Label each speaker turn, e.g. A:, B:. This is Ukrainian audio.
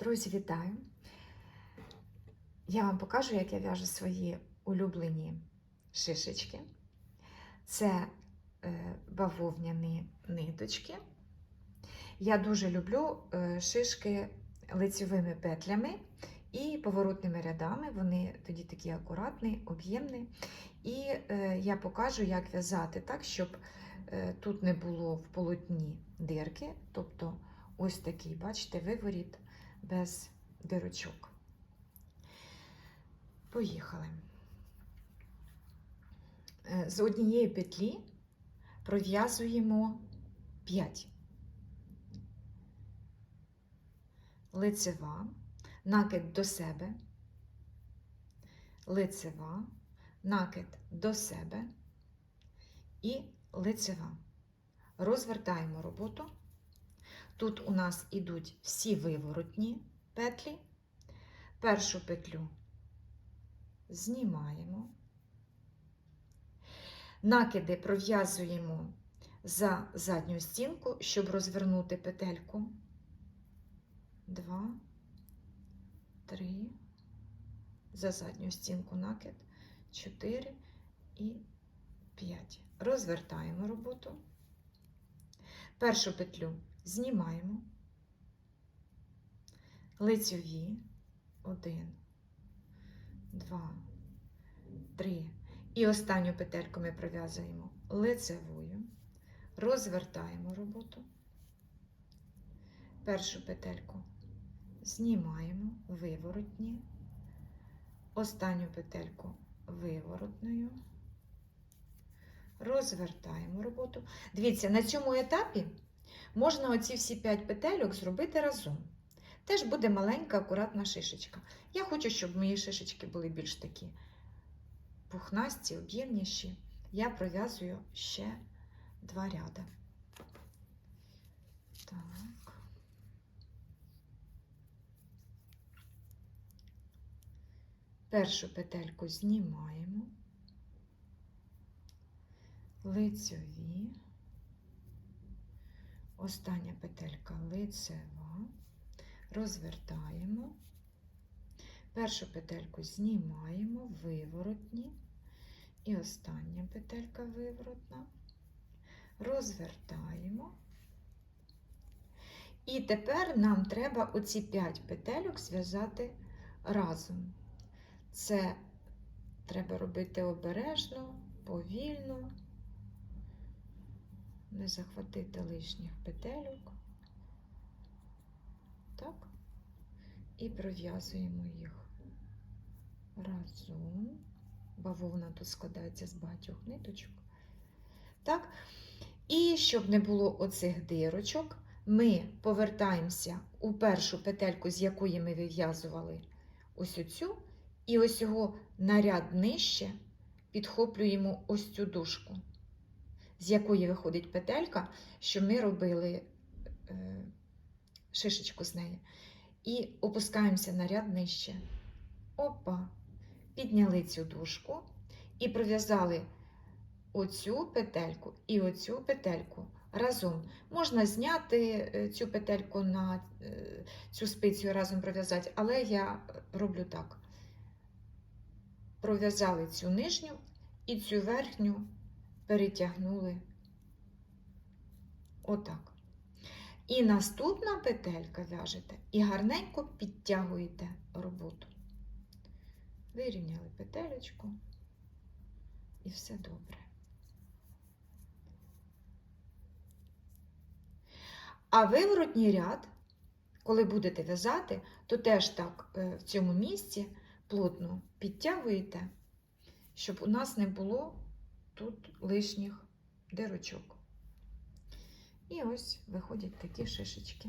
A: Друзі, вітаю! Я вам покажу, як я в'яжу свої улюблені шишечки. Це е, бавовняні ниточки. Я дуже люблю е, шишки лицьовими петлями і поворотними рядами. Вони тоді такі акуратні, об'ємні. І е, я покажу, як в'язати так, щоб тут не було в полотні дирки. Тобто ось такий, бачите, виворіт без дирочок. Поїхали. Е, З однієї петлі пров'язуємо 5. Лицева, накид до себе, лицева, накид до себе і лицева. Розвертаємо роботу. Тут у нас ідуть всі виворотні петлі. Першу петлю знімаємо. Накиди пров'язуємо за задню стінку, щоб розвернути петельку. Два, три, за задню стінку накид, чотири і п'ять. Розвертаємо роботу. Першу петлю знімаємо, лицьові, один, два, три. І останню петельку ми пров'язуємо лицевою, розвертаємо роботу. Першу петельку знімаємо виворотні, останню петельку виворотною, розвертаємо роботу. Дивіться, на цьому етапі можна оці всі 5 петельок зробити разом. Теж буде маленька, акуратна шишечка. Я хочу, щоб мої шишечки були більш такі пухнасті, об'ємніші. Я пров'язую ще два ряди. Так. Першу петельку знімаємо, лицьові, остання петелька лицева, розвертаємо, першу петельку знімаємо, виворотні, і остання петелька виворотна, розвертаємо. І тепер нам треба оці 5 петельок зв'язати разом. Це треба робити обережно, повільно, не захватити лишніх петельок. Так, і пров'язуємо їх разом. Бавовна тут складається з багатьох ниточок. Так, і щоб не було оцих дирочок, ми повертаємося у першу петельку, з якої ми вив'язували ось оцю, і ось його на ряд нижче підхоплюємо ось цю дужку, з якої виходить петелька, що ми робили е, шишечку з неї. І опускаємося на ряд нижче. Опа! Підняли цю дужку і пров'язали оцю петельку і оцю петельку разом. Можна зняти е, цю петельку на е, цю спицю разом пров'язати, але я роблю так пров'язали цю нижню і цю верхню перетягнули отак. І наступна петелька в'яжете і гарненько підтягуєте роботу. Вирівняли петелечку і все добре. А виворотній ряд, коли будете в'язати, то теж так е, в цьому місці плотно підтягуєте, щоб у нас не було тут лишніх дирочок. І ось виходять такі шишечки.